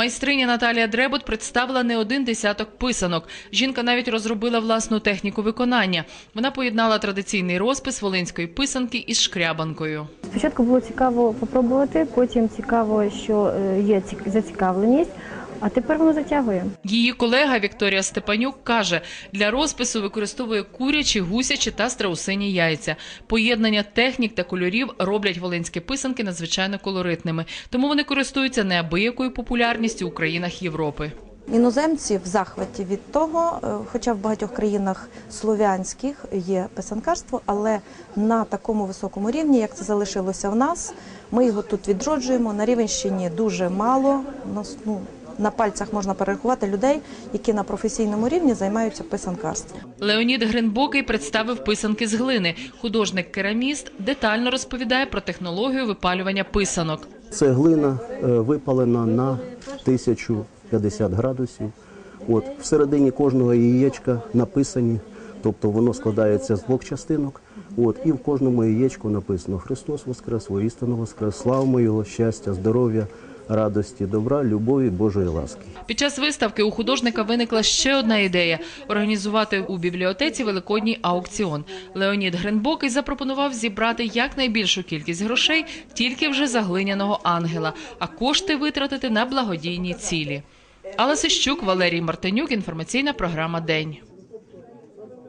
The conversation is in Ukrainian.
Майстриня Наталія Дребот представила не один десяток писанок. Жінка навіть розробила власну техніку виконання. Вона поєднала традиційний розпис волинської писанки із шкрябанкою. Спочатку було цікаво попробувати, потім цікаво, що е, є ці- зацікавленість, а тепер воно затягує. Її колега Вікторія Степанюк каже, для розпису використовує курячі, гусячі та страусині яйця. Поєднання технік та кольорів роблять волинські писанки надзвичайно колоритними, тому вони користуються неабиякою популярністю у країнах Європи. Іноземці в захваті від того, е, хоча в багатьох країнах слов'янських є писанкарство, але на такому високому рівні, як це залишилося в нас, ми його тут відроджуємо. На Рівенщині дуже мало. У нас, ну, на пальцях можна перерахувати людей, які на професійному рівні займаються писанкарством. Леонід Гринбокий представив писанки з глини. Художник-кераміст детально розповідає про технологію випалювання писанок. Це глина е, випалена на 1050 градусів. От всередині кожного яєчка написані, тобто воно складається з двох частинок. От і в кожному яєчку написано Христос Воскрес, воістину Воскрес, славмо Його, щастя, здоров'я, радості, добра, любові, Божої ласки. Під час виставки у художника виникла ще одна ідея – організувати у бібліотеці великодній аукціон. Леонід Гринбокий запропонував зібрати якнайбільшу кількість грошей тільки вже за глиняного ангела, а кошти витратити на благодійні цілі. Алла Сищук, Валерій Мартинюк, інформаційна програма «День».